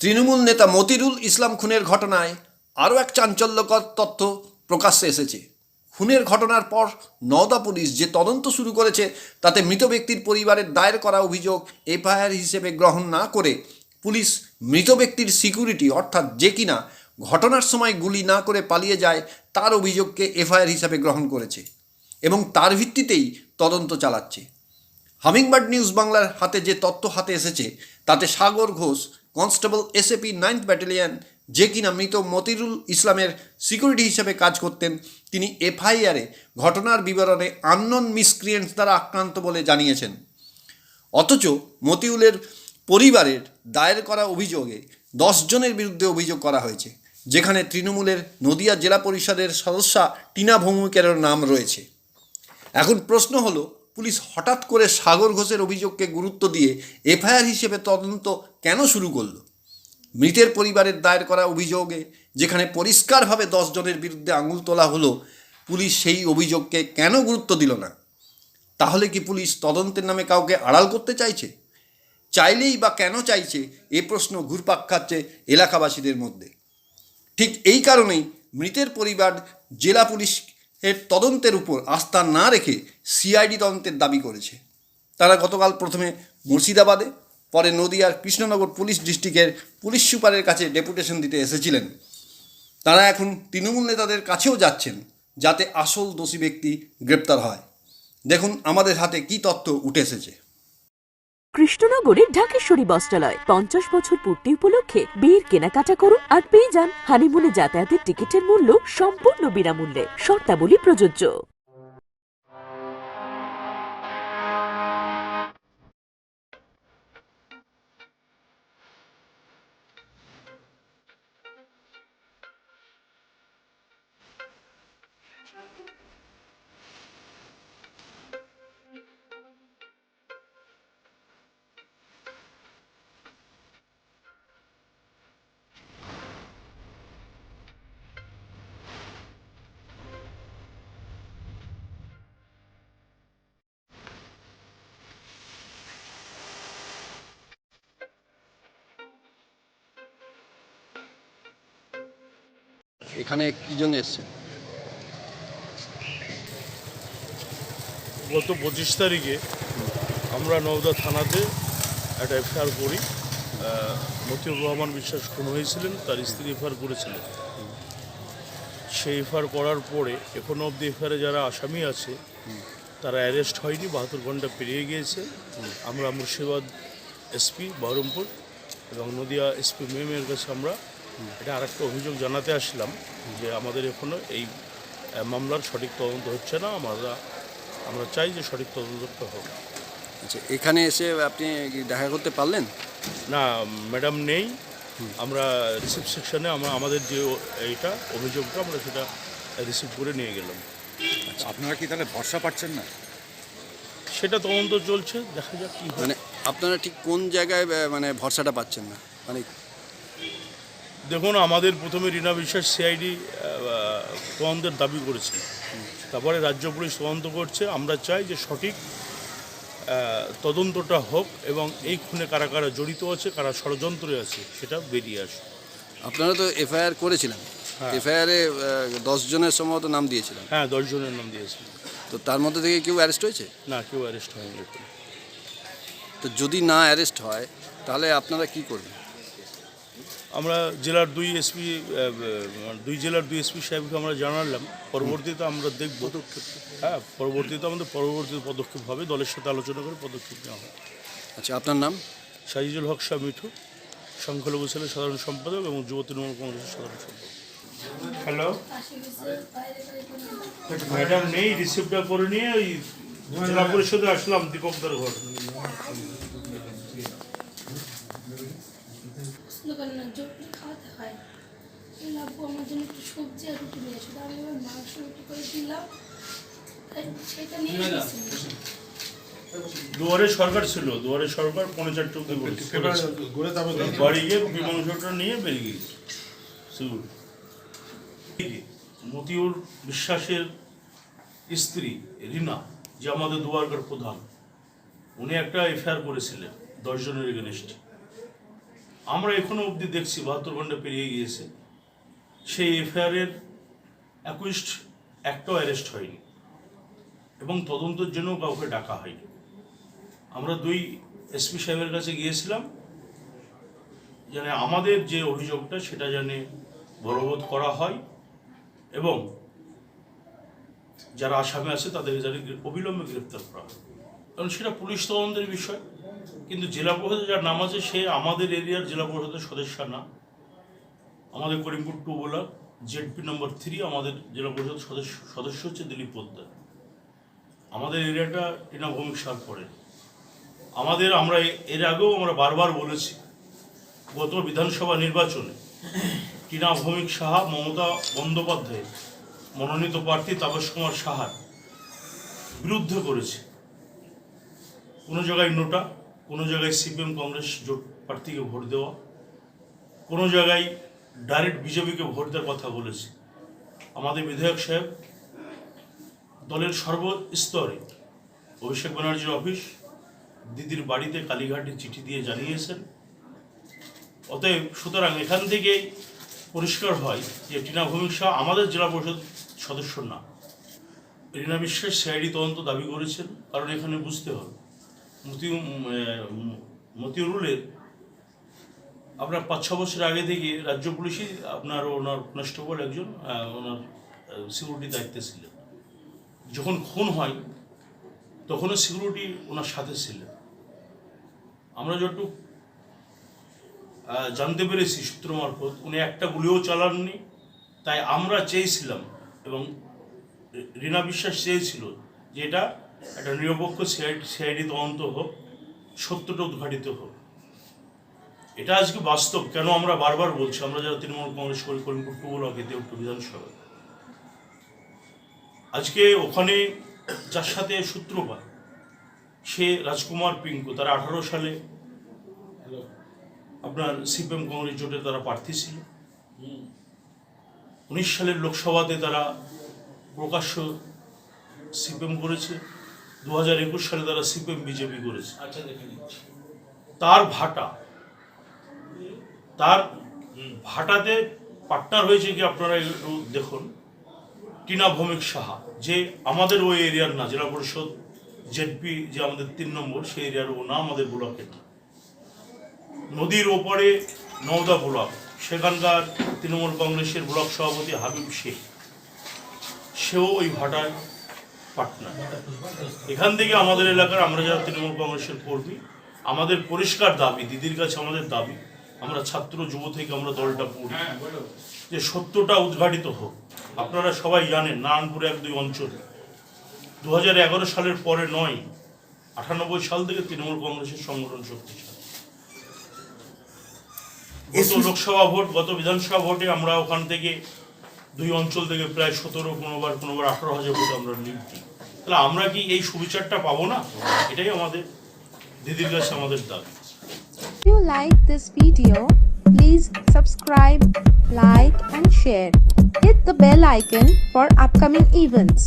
তৃণমূল নেতা মতিরুল ইসলাম খুনের ঘটনায় আরও এক চাঞ্চল্যকর তথ্য প্রকাশ্যে এসেছে। খুনের ঘটনার পর নওদা পুলিশ যে তদন্ত শুরু করেছে, তাতে মৃত ব্যক্তির পরিবারের দায়ের করা অভিযোগ এফআইআর হিসেবে গ্রহণ না করে পুলিশ মৃত ব্যক্তির সিকিউরিটি, অর্থাৎ যে কিনা ঘটনার সময় গুলি না করে পালিয়ে যায়, তার অভিযোগকে এফআইআর হিসাবে গ্রহণ করেছে এবং তার ভিত্তিতেই তদন্ত চালাচ্ছে। হামিংবার্ড নিউজ বাংলার হাতে যে তথ্য হাতে এসেছে, তাতে Sagar Ghosh constable SAP ninth battalion যে কিনা মৃত মতিরুল ইসলামের সিকিউরিটি হিসেবে কাজ করতেন। তিনি এফআইআরে ঘটনার বিবরণে আননন মিসক্রিয়েন্টস দ্বারা আক্রান্ত বলে জানিয়েছেন। অথচ মতিউলের পরিবারের দায়ের করা অভিযোগে জনের বিরুদ্ধে অভিযোগ করা হয়েছে, যেখানে তৃণমূলের নদিয়া জেলা পরিষদের সদস্যা টিনা ভৌমিকেরও নাম রয়েছে। এখন প্রশ্ন হলো পুলিশ হঠাৎ করে সাগর ঘোষের অভিযোগকে গুরুত্ব দিয়ে এফআইআর হিসেবে তদন্ত কেন শুরু করল? মৃতের পরিবারের দায়ের করা অভিযোগে, যেখানে পরিষ্কারভাবে জনের বিরুদ্ধে আঙুল তোলা হলো, পুলিশ সেই অভিযোগকে কেন গুরুত্ব দিল না? তাহলে কি পুলিশ তদন্তের নামে কাউকে আড়াল করতে চাইছে? চাইলেই বা কেন চাইছে? এ প্রশ্ন ঘুরপাক খাচ্ছে এলাকাবাসীদের মধ্যে। ঠিক এই কারণেই মৃতের পরিবার জেলা পুলিশের তদন্তের উপর আস্থা না রেখে সিআইডি তদন্তের দাবি করেছে। তারা গতকাল প্রথমে মুর্শিদাবাদে, পরে নদিয়ার কৃষ্ণনগর পুলিশ ডিস্ট্রিক্টের পুলিশ সুপারের কাছে ডেপুটেশন দিতে এসেছিলেন। তারা এখন তৃণমূল নেতাদের কাছেও যাচ্ছেন যাতে আসল দোষী ব্যক্তি গ্রেপ্তার হয়। দেখুন আমাদের হাতে কি তথ্য উঠে এসেছে। কৃষ্ণনগরে ঢাকেশ্বরী বস্ত্রালয় পঞ্চাশ বছর পূর্তি উপলক্ষে বিয়ের কেনাকাটা করুন আর পেয়ে যান হানিমুনে যাতায়াতের টিকিটের মূল্য সম্পূর্ণ বিনামূল্যে। শর্তাবলী প্রযোজ্য। এখানে কি জন্য এসছে গত পঁচিশ তারিখে আমরা নওদা থানাতে একটা এফআইআর করি। মতিউর রহমান বিশ্বাস খুন হয়েছিলেন, তার স্ত্রী এফআইআর করেছিলেন। সেই এফআইআর করার পরে এখনও অবধি এফআইআরে যারা আসামি আছে, তারা অ্যারেস্ট হয়নি, বাহাত্তর ঘণ্টা পেরিয়ে গিয়েছে। আমরা মুর্শিদাবাদ এসপি বহরমপুর এবং নদিয়া এসপি মেমের কাছে আমরা এটা আরেকটা অভিযোগ জানাতে আসলাম যে আমাদের এখনও এই মামলার সঠিক তদন্ত হচ্ছে না আমরা আমরা চাই যে সঠিক তদন্তটা হোক। আচ্ছা এখানে এসে আপনি কি দেখা করতে পারলেন? না ম্যাডাম নেই। আমরা রিসিভ সেকশনে আমরা আমাদের যে এইটা অভিযোগটা আমরা সেটা রিসিভ করে নিয়ে গেলাম। আপনারা কি তাহলে ভরসা পাচ্ছেন না? সেটা তদন্ত চলছে দেখা যাক কী মানে আপনারা ঠিক কোন জায়গায় মানে ভরসাটা পাচ্ছেন না? মানে দেখুন আমাদের প্রথমে রীনা বিশ্বাস সিআইডি তদন্তের দাবি করেছে। তারপরে রাজ্য পুলিশ তদন্ত করছে। আমরা চাই যে সঠিক তদন্তটা হোক এবং এই খুনে কারা কারা জড়িত আছে কারা ষড়যন্ত্রে আছে সেটা বেরিয়ে আসুক। আপনারা তো এফআইআর করেছিলেন। হ্যাঁ। এফআইআরে দশ জনের সম্ভবত নাম দিয়েছিলেন। হ্যাঁ দশজনের নাম দিয়েছে। তো তার মধ্যে থেকে কেউ অ্যারেস্ট হয়েছে? না কেউ অ্যারেস্ট হয়নি তো যদি না অ্যারেস্ট হয় তাহলে আপনারা কি করবেন? আমরা জেলার দুই এসপি দুই জেলার দুই এসপি সাহেবকে আমরা জানালাম। পরবর্তীতে আমরা দেখব। হ্যাঁ পরবর্তীতে আমাদের পরবর্তী পদক্ষেপ হবে। দলের সাথে আলোচনা করে পদক্ষেপ নেওয়া হবে। আচ্ছা আপনার নাম? সাজিজুল হক শাহ মিঠু সংখ্যালঘু সেলের সাধারণ সম্পাদক এবং যুব তৃণমূল কংগ্রেসের সাধারণ সম্পাদক। হ্যালো? ম্যাডাম নেই রিসিভটা করে নিয়ে ওই জেলা পরিষদে আসলাম দীপকদার ঘর। করে না জোর করে খাওয়াতে হয়। এই আব্বু আমার জন্য একটু সবজি আর রুটি নিয়ে এসে। আমি এবার মাংস রুটি করে দিলাম। সেটা নিয়ে গেছি দুয়ারে সরকার ছিল দুয়ারে সরকার চারটে অব্দি। বাড়ি গিয়ে নিয়ে বেরিয়ে শিউর। মতিউর বিশ্বাসের স্ত্রী রিনা যে আমাদের দুয়ারকার প্রধান উনি একটা এফআইআর করেছিলেন দশজনের এগেনস্টে আমরা এখনও অবধি দেখছি বাহাত্তর ঘণ্টা পেরিয়ে গিয়েছে। সেই এফআইআরের অ্যাকুইস্ট একটাও অ্যারেস্ট হয়নি এবং তদন্তের জন্য কাউকে ডাকা হয়নি। আমরা দুই এসপি সাহেবের কাছে গিয়েছিলাম যেন আমাদের যে অভিযোগটা সেটা যেন বলবৎ করা হয় এবং যারা আসামে আছে তাদেরকে যেন অবিলম্বে গ্রেপ্তার করা হয়। কারণ সেটা পুলিশ তদন্তের বিষয়। কিন্তু জেলা পরিষদে যার নাম আছে, সে আমাদের এরিয়ার জেলা পরিষদের সদস্য না। আমাদের করিমপুর টু বলা জেডপি নম্বর থ্রি আমাদের জেলা পরিষদ সদস্য সদস্য হচ্ছে দিলীপ পোদ্দার। আমাদের এরিয়াটা ভৌমিক সার পড়ে আমাদের আমরা এর আগেও আমরা বারবার বলেছি, গত বিধানসভা নির্বাচনে টিনা ভৌমিক সাহা, মমতা বন্দ্যোপাধ্যায়, মনোনীত প্রার্থী তাপস কুমার সাহার বিরুদ্ধে করেছে। কোনো জায়গায় নোটা, কোনো জায়গায় সিপিএম, কংগ্রেস জোট প্রার্থীকে ভোট দেওয়া, কোনো জায়গায় ডাইরেক্ট বিজেপিকে ভোট দেওয়ার কথা বলেছে। আমাদের বিধায়ক সাহেব দলের সর্বস্তরে অভিষেক ব্যানার্জির অফিস, দিদির বাড়িতে কালীঘাটে চিঠি দিয়ে জানিয়েছেন। অতএব সুতরাং এখান থেকে পরিষ্কার হয় যে টিনা ভৌমিক শাহ আমাদের জেলা পরিষদ সদস্য না। রীনা বিশ্বাস সিআইডি তদন্ত দাবি করেছেন, কারণ এখানে বুঝতে হবে। মতি মতিউরুলের আপনার পাঁচ, ছ বছর আগে থেকে রাজ্য পুলিশই আপনার ওনার কনস্টেবল একজন ওনার সিকিউরিটি দায়িত্বে ছিলেন। যখন খুন হয়, তখনও সিকিউরিটি ওনার সাথে ছিলেন। আমরা যতটুকু জানতে পেরেছি সূত্র মারফত, উনি একটা গুলিও চালাননি, তাই আমরা চেয়েছিলাম এবং রীনা বিশ্বাস চেয়েছিল যে এটা একটা নিরপেক্ষ সিআইডি সিআইডি তদন্ত হোক, সত্যটা উদ্ঘাটিত হোক। এটা আজকে বাস্তব। কেন আমরা বারবার বলছি, আমরা যারা তৃণমূল কংগ্রেস করি, করিমপুর টু ব্লকে বিধানসভা আজকে ওখানে যার সাথে সূত্রপাত, সে রাজকুমার পিঙ্কু, তারা আঠারো সালে আপনার সিপিএম কংগ্রেস জোটে তারা প্রার্থী ছিল। উনিশ সালের লোকসভাতে তারা প্রকাশ্য সিপিএম করেছে। দু হাজার একুশ সালে তারা সিপিএম বিজেপি করেছে। তার ভাটা তার ভাটাতে পার্টনার হয়েছে কি আপনারা একটু দেখুন টিনা ভৌমিক সাহা যে আমাদের ওই এরিয়ার না জেলা পরিষদ জেডপি যে আমাদের তিন নম্বর সেই এরিয়ার ও না আমাদের ব্লকের না। নদীর ওপরে নওদা ব্লক সেখানকার তৃণমূল কংগ্রেসের ব্লক সভাপতি হাবিব শেখ সেও ওই ভাটায় পার্টনার এখান থেকে আমাদের এলাকার আমরা যারা তৃণমূল কংগ্রেসের কর্মী আমাদের পরিষ্কার দাবি দিদির কাছে আমাদের দাবি আমরা ছাত্র যুব থেকে আমরা দলটা পড়ি যে সত্যটা উদ্ঘাটিত হোক। আপনারা সবাই জানেন নারায়ণপুর এক দুই অঞ্চল দু হাজার এগারো সালের পরে নয় আটানব্বই সাল থেকে তৃণমূল কংগ্রেসের সংগঠন শক্তিশালী। গত লোকসভা ভোট গত বিধানসভা ভোটে আমরা ওখান থেকে দুই অঞ্চল থেকে প্রায় সতেরো কোনোবার কোনোবার আঠারো হাজার ভোট আমরা লিড দিই তাহলে আমরা কি এই সুবিচারটা পাবো না এটাই আমাদের দিদির কাছে আমাদের দাবি If you like this video, please subscribe, like and share. Hit the bell icon for upcoming events.